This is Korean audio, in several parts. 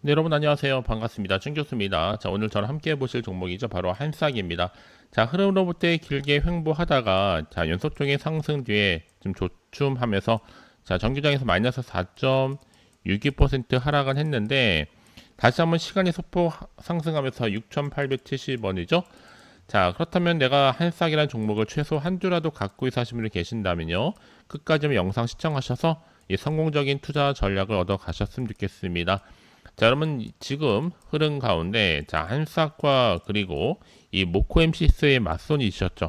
네, 여러분 안녕하세요. 반갑습니다. 충교수입니다. 자, 오늘 저랑 함께 보실 종목이죠. 바로 한싹입니다. 자, 흐름으로부터 길게 횡보하다가 자, 연속적인 상승 뒤에 좀 조춤하면서 자, 정규장에서 마이너스 4.62% 하락은 했는데 다시 한번 시간이 소폭 상승하면서 6,870원이죠. 자, 그렇다면 내가 한싹이라는 종목을 최소 한 주라도 갖고 있어 하시는 분이 계신다면요. 끝까지 영상 시청하셔서 이 성공적인 투자 전략을 얻어 가셨으면 좋겠습니다. 자, 여러분 지금 흐름 가운데 자, 한싹과 그리고 이 모코 MC스의 맞선이 있었죠.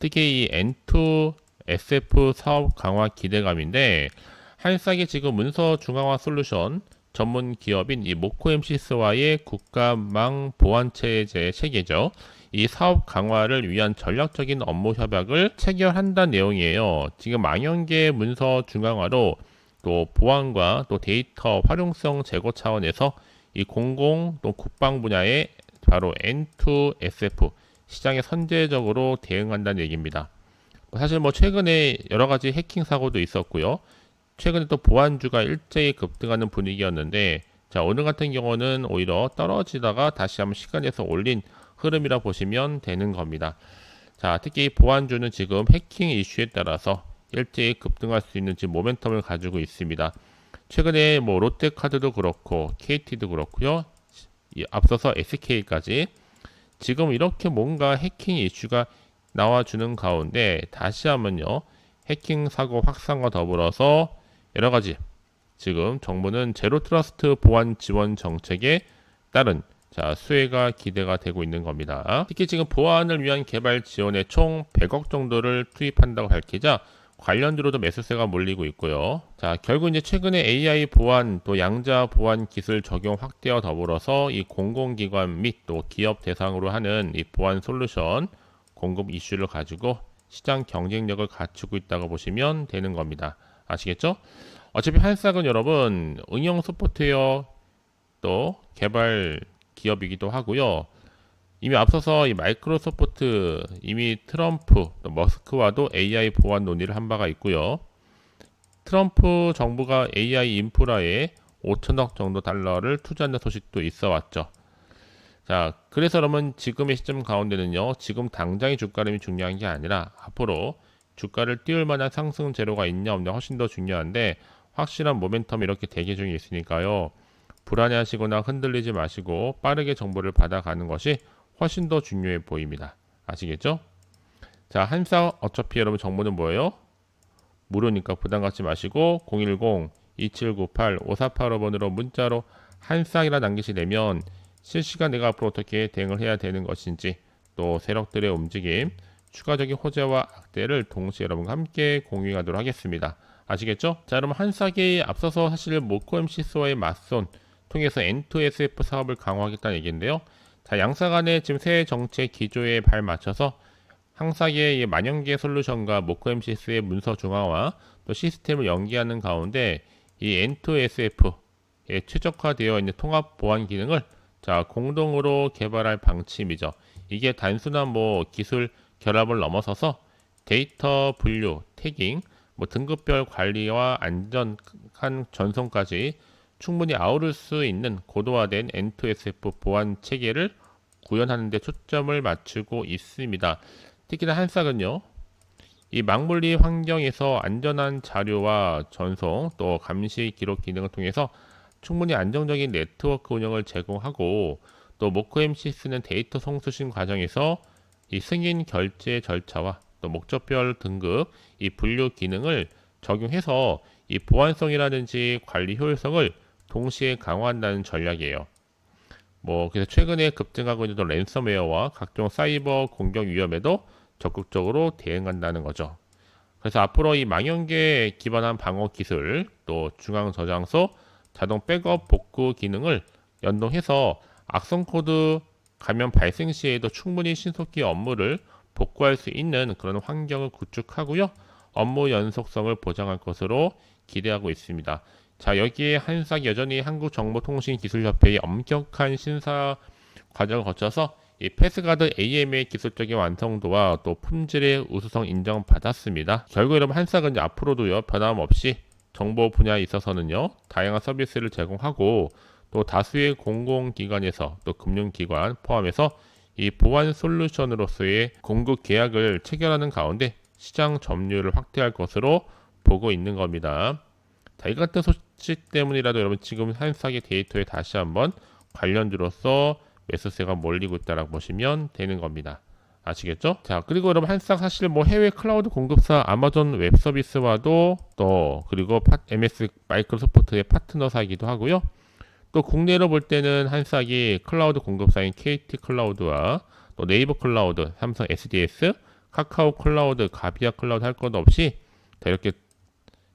특히 이 N2 SF 사업 강화 기대감인데 한싹이 지금 문서 중앙화 솔루션 전문 기업인 이 모코 MC스와의 국가망 보안 체제 체계죠. 이 사업 강화를 위한 전략적인 업무 협약을 체결한다는 내용이에요. 지금 망연계 문서 중앙화로 또 보안과 또 데이터 활용성 제고 차원에서 이 공공 또 국방 분야의 바로 N2SF 시장에 선제적으로 대응한다는 얘기입니다. 뭐 사실 뭐 최근에 여러 가지 해킹 사고도 있었고요. 최근에 또 보안주가 일제히 급등하는 분위기였는데 자 오늘 같은 경우는 오히려 떨어지다가 다시 한번 시간에서 올린 흐름이라 보시면 되는 겁니다. 자 특히 보안주는 지금 해킹 이슈에 따라서 일제히 급등할 수 있는 지금 모멘텀을 가지고 있습니다. 최근에 뭐 롯데카드도 그렇고 KT도 그렇고요. 앞서서 SK까지 지금 이렇게 뭔가 해킹 이슈가 나와주는 가운데 다시 한번요 해킹 사고 확산과 더불어서 여러 가지 지금 정부는 제로 트러스트 보안 지원 정책에 따른 자, 수혜가 기대가 되고 있는 겁니다. 특히 지금 보안을 위한 개발 지원에 총 100억 정도를 투입한다고 밝히자 관련주로도 매수세가 몰리고 있고요. 자, 결국 이제 최근에 AI 보안 또 양자 보안 기술 적용 확대와 더불어서 이 공공기관 및 또 기업 대상으로 하는 이 보안 솔루션 공급 이슈를 가지고 시장 경쟁력을 갖추고 있다고 보시면 되는 겁니다. 아시겠죠? 어차피 한싹은 여러분 응용 소프트웨어 또 개발 기업이기도 하고요. 이미 앞서서 이 마이크로소프트 이미 트럼프 또 머스크와도 AI 보안 논의를 한 바가 있고요. 트럼프 정부가 AI 인프라에 5천억 정도 달러를 투자한다는 소식도 있어 왔죠. 자, 그래서 여러분 지금의 시점 가운데는요. 지금 당장의 주가름이 중요한 게 아니라 앞으로 주가를 띄울 만한 상승 재료가 있냐 없냐 훨씬 더 중요한데 확실한 모멘텀이 이렇게 대기 중에 있으니까요. 불안해하시거나 흔들리지 마시고 빠르게 정보를 받아가는 것이 훨씬 더 중요해 보입니다. 아시겠죠? 자, 한사 어차피 여러분 정보는 뭐예요? 무료니까 부담 갖지 마시고 010-2798-5485번으로 문자로 한쌍이라 남기시려면 실시간 내가 앞으로 어떻게 대응을 해야 되는 것인지 또 세력들의 움직임, 추가적인 호재와 악재를 동시에 여러분과 함께 공유하도록 하겠습니다. 아시겠죠? 자, 여러분 한싹이 앞서서 사실 모코 MC스와의 맞선 통해서 N2SF 사업을 강화하겠다는 얘기인데요. 자, 양사 간의 지금 새 정책 기조에 발 맞춰서 항사계의 만연계 솔루션과 모코 MCS의 문서 중화와 또 시스템을 연계하는 가운데 이 N2SF에 최적화되어 있는 통합 보안 기능을 자, 공동으로 개발할 방침이죠. 이게 단순한 뭐 기술 결합을 넘어서서 데이터 분류, 태깅, 뭐 등급별 관리와 안전한 전송까지 충분히 아우를 수 있는 고도화된 N2SF 보안 체계를 구현하는 데 초점을 맞추고 있습니다. 특히나 한싹은요. 이 망물리 환경에서 안전한 자료와 전송 또 감시 기록 기능을 통해서 충분히 안정적인 네트워크 운영을 제공하고 또 모코 MCS는 데이터 송수신 과정에서 이 승인 결제 절차와 또 목적별 등급 이 분류 기능을 적용해서 이 보안성이라든지 관리 효율성을 동시에 강화한다는 전략이에요. 뭐 그래서 최근에 급증하고 있는 랜섬웨어와 각종 사이버 공격 위험에도 적극적으로 대응한다는 거죠. 그래서 앞으로 이 망연계 기반한 방어 기술, 또 중앙 저장소, 자동 백업 복구 기능을 연동해서 악성 코드 감염 발생 시에도 충분히 신속히 업무를 복구할 수 있는 그런 환경을 구축하고요. 업무 연속성을 보장할 것으로 기대하고 있습니다. 자, 여기에 한싹 여전히 한국정보통신기술협회의 엄격한 심사 과정을 거쳐서 이 패스가드 AM의 기술적인 완성도와 또 품질의 우수성 인정받았습니다. 결국 여러분 한싹은 이제 앞으로도요 변함없이 정보 분야에 있어서는요 다양한 서비스를 제공하고 또 다수의 공공기관에서 또 금융기관 포함해서 이 보안 솔루션으로서의 공급 계약을 체결하는 가운데 시장 점유율을 확대할 것으로 보고 있는 겁니다. 자, 이 같은 소식 때문이라도 여러분 지금 한사기 데이터에 다시 한번 관련주로서 매수세가 몰리고 있다라고 보시면 되는 겁니다. 아시겠죠? 자, 그리고 여러분 한쌍 사실 뭐 해외 클라우드 공급사 아마존 웹 서비스와도 또 그리고 파, MS 마이크로소프트의 파트너사이기도 하고요. 또 국내로 볼 때는 한쌍이 클라우드 공급사인 KT 클라우드와 또 네이버 클라우드, 삼성 SDS, 카카오 클라우드, 가비아 클라우드 할 것 없이 다 이렇게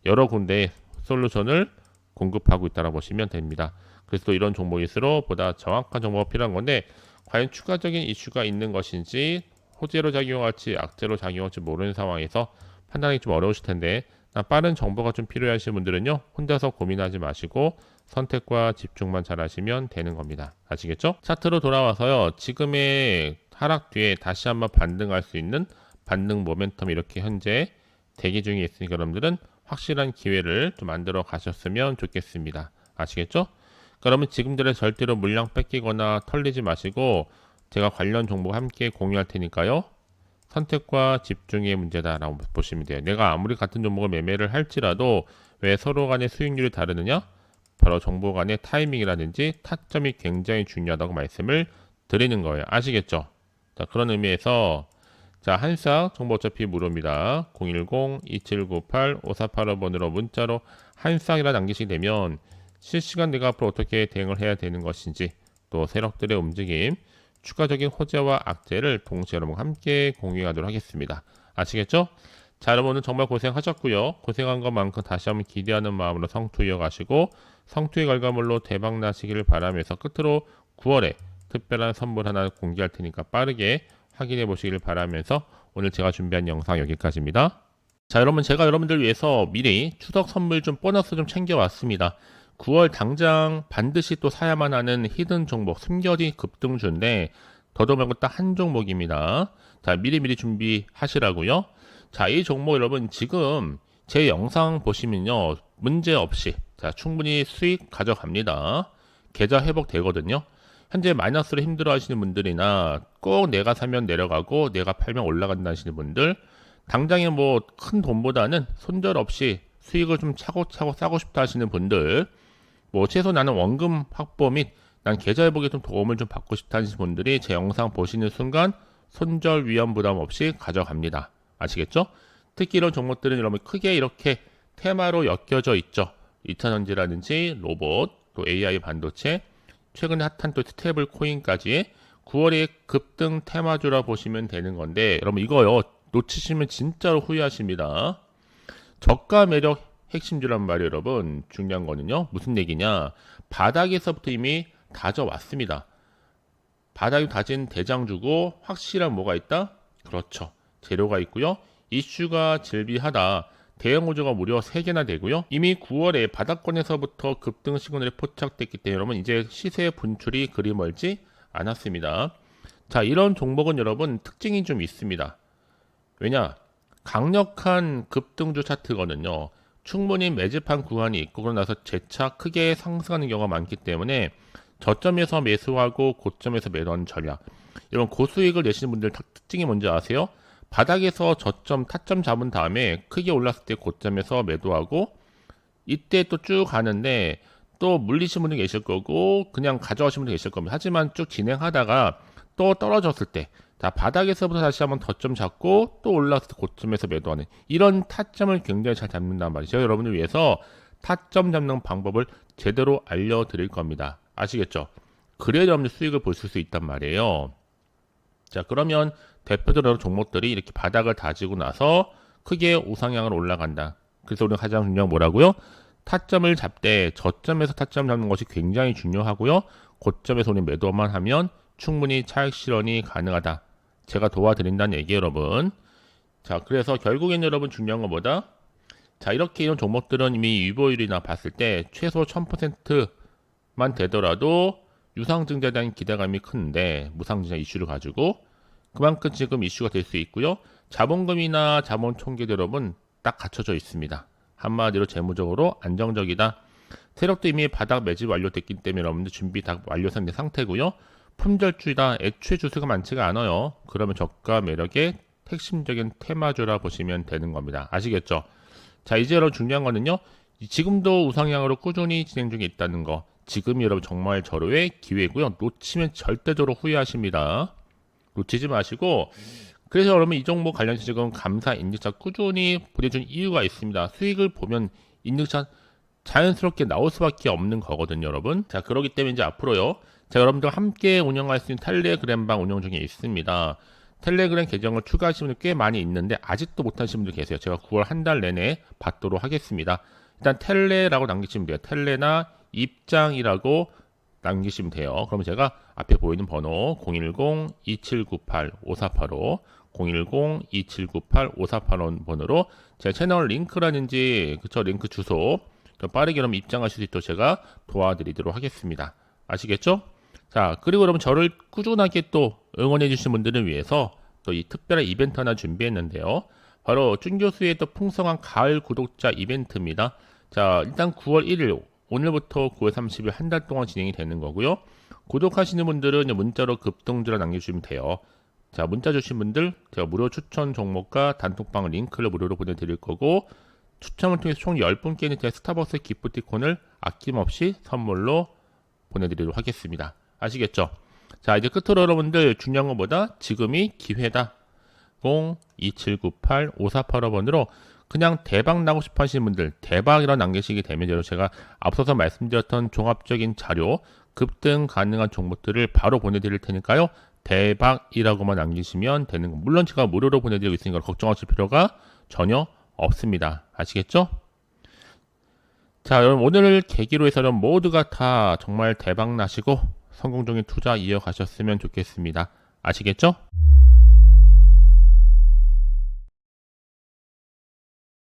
여러 군데 솔루션을 공급하고 있다고 보시면 됩니다. 그래서 또 이런 종목일수록 보다 정확한 정보가 필요한 건데 과연 추가적인 이슈가 있는 것인지 호재로 작용할지 악재로 작용할지 모르는 상황에서 판단하기 좀 어려우실 텐데 빠른 정보가 좀 필요하신 분들은요 혼자서 고민하지 마시고 선택과 집중만 잘 하시면 되는 겁니다 아시겠죠? 차트로 돌아와서요 지금의 하락 뒤에 다시 한번 반등할 수 있는 반등 모멘텀 이렇게 현재 대기 중에 있으니까 여러분들은 확실한 기회를 좀 만들어 가셨으면 좋겠습니다 아시겠죠? 그러면 지금들의 절대로 물량 뺏기거나 털리지 마시고 제가 관련 정보 함께 공유할 테니까요. 선택과 집중의 문제다라고 보시면 돼요. 내가 아무리 같은 종목을 매매를 할지라도 왜 서로 간의 수익률이 다르느냐? 바로 정보 간의 타이밍이라든지 타점이 굉장히 중요하다고 말씀을 드리는 거예요. 아시겠죠? 자, 그런 의미에서 자, 한싹 정보 어차피 무료입니다. 010-2798-5485번으로 문자로 한싹이라 남기시게 되면 실시간 내가 앞으로 어떻게 대응을 해야 되는 것인지 또 세력들의 움직임 추가적인 호재와 악재를 동시에 여러분 함께 공유하도록 하겠습니다. 아시겠죠? 자, 여러분은 정말 고생하셨고요. 고생한 것만큼 다시 한번 기대하는 마음으로 성투 이어가시고 성투의 결과물로 대박 나시기를 바라면서 끝으로 9월에 특별한 선물 하나 공개할 테니까 빠르게 확인해 보시기를 바라면서 오늘 제가 준비한 영상 여기까지입니다. 자, 여러분 제가 여러분들 위해서 미리 추석 선물 좀 보너스 좀 챙겨왔습니다. 9월 당장 반드시 또 사야만 하는 히든 종목 숨겨진 급등주인데 더도 말고 딱 한 종목입니다. 자 미리미리 준비하시라고요. 자 이 종목 여러분 지금 제 영상 보시면요 문제 없이 자 충분히 수익 가져갑니다. 계좌 회복 되거든요. 현재 마이너스로 힘들어 하시는 분들이나 꼭 내가 사면 내려가고 내가 팔면 올라간다 하시는 분들 당장에 뭐 큰 돈보다는 손절 없이 수익을 좀 차고차고 싸고 싶다 하시는 분들 뭐 최소 나는 원금 확보 및 난 계좌 회복에 좀 도움을 좀 받고 싶다 하시는 분들이 제 영상 보시는 순간 손절 위험 부담 없이 가져갑니다. 아시겠죠? 특히 이런 종목들은 여러분 크게 이렇게 테마로 엮여져 있죠. 2차전지라든지 로봇, 또 AI 반도체, 최근에 핫한 또 스테이블 코인까지 9월에 급등 테마주라 보시면 되는 건데 여러분 이거요 놓치시면 진짜로 후회하십니다. 저가 매력 핵심주란 말이에요, 여러분. 중요한 거는요. 무슨 얘기냐? 바닥에서부터 이미 다져왔습니다. 바닥이 다진 대장주고 확실한 뭐가 있다? 그렇죠. 재료가 있고요. 이슈가 질비하다. 대형 구조가 무려 3개나 되고요. 이미 9월에 바닥권에서부터 급등 시그널이 포착됐기 때문에 여러분 이제 시세 분출이 그리 멀지 않았습니다. 자, 이런 종목은 여러분 특징이 좀 있습니다. 왜냐? 강력한 급등주 차트거든요. 충분히 매집한 구간이 있고 그러고 나서 재차 크게 상승하는 경우가 많기 때문에 저점에서 매수하고 고점에서 매도하는 전략 이런 고수익을 내시는 분들 특징이 뭔지 아세요? 바닥에서 저점 타점 잡은 다음에 크게 올랐을 때 고점에서 매도하고 이때 또 쭉 가는데 또 물리신 분들 계실 거고 그냥 가져가신 분들 계실 겁니다. 하지만 쭉 진행하다가 또 떨어졌을 때 자, 바닥에서부터 다시 한번 덧점 잡고 또 올라서 고점에서 매도하는 이런 타점을 굉장히 잘 잡는단 말이죠. 여러분을 위해서 타점 잡는 방법을 제대로 알려드릴 겁니다. 아시겠죠? 그래야 여러분들 수익을 보실 수 있단 말이에요. 자, 그러면 대표적으로 종목들이 이렇게 바닥을 다지고 나서 크게 우상향으로 올라간다. 그래서 우리가 가장 중요한 뭐라고요? 타점을 잡되 저점에서 타점 잡는 것이 굉장히 중요하고요. 고점에서 우리 매도만 하면 충분히 차익 실현이 가능하다. 제가 도와드린다는 얘기 여러분. 자, 그래서 결국엔 여러분 중요한 것보다 자, 이렇게 이런 종목들은 이미 유보율이나 봤을 때 최소 1000%만 되더라도 유상증자에 대한 기대감이 큰데 무상증자 이슈를 가지고 그만큼 지금 이슈가 될 수 있고요. 자본금이나 자본 총계 여러분 딱 갖춰져 있습니다. 한마디로 재무적으로 안정적이다. 세력도 이미 바닥 매집 완료됐기 때문에 여러분들 준비 다 완료된 상태고요. 품절주이다 애초에 주수가 많지가 않아요. 그러면 저가 매력의 핵심적인 테마주라 보시면 되는 겁니다. 아시겠죠? 자 이제 여러분 중요한 거는요. 지금도 우상향으로 꾸준히 진행 중에 있다는 거. 지금이 여러분 정말 절호의 기회고요. 놓치면 절대적으로 후회하십니다. 놓치지 마시고 그래서 여러분 이 종목 관련해서 지금 감사 인증차 꾸준히 보내준 이유가 있습니다. 수익을 보면 인증차 자연스럽게 나올 수밖에 없는 거거든요, 여러분. 자, 그러기 때문에 이제 앞으로요. 자, 여러분들 함께 운영할 수 있는 텔레그램방 운영 중에 있습니다. 텔레그램 계정을 추가하시는 분들 꽤 많이 있는데 아직도 못하신 분들 계세요. 제가 9월 한 달 내내 받도록 하겠습니다. 일단 텔레라고 남기시면 돼요. 텔레나 입장이라고 남기시면 돼요. 그러면 제가 앞에 보이는 번호 010-2798-5485 010-2798-5485 번호로 제 채널 링크라든지 그쵸 링크 주소 좀 빠르게 그럼 입장하실 수 있도록 제가 도와드리도록 하겠습니다. 아시겠죠? 자 그리고 여러분 저를 꾸준하게 또 응원해 주신 분들을 위해서 또 이 특별한 이벤트 하나 준비했는데요. 바로 준 교수의 또 풍성한 가을 구독자 이벤트입니다. 자 일단 9월 1일 오늘부터 9월 30일 한 달 동안 진행이 되는 거고요. 구독하시는 분들은 문자로 급등주라 남겨주시면 돼요. 자, 문자 주신 분들 제가 무료 추천 종목과 단톡방 링크를 무료로 보내드릴 거고 추첨을 통해서 총 10분께는 제 스타벅스 기프티콘을 아낌없이 선물로 보내드리도록 하겠습니다. 아시겠죠? 자, 이제 끝으로 여러분들 중요한 것보다 지금이 기회다. 02798-5485번으로 그냥 대박 나고 싶어 하시는 분들 대박이라고 남기시게 되면 제가 앞서서 말씀드렸던 종합적인 자료 급등 가능한 종목들을 바로 보내드릴 테니까요. 대박이라고만 남기시면 되는 거. 물론 제가 무료로 보내드리고 있으니까 걱정하실 필요가 전혀 없습니다. 아시겠죠? 자, 여러분 오늘을 계기로 해서 여러분 모두가 다 정말 대박 나시고 성공적인 투자 이어가셨으면 좋겠습니다. 아시겠죠?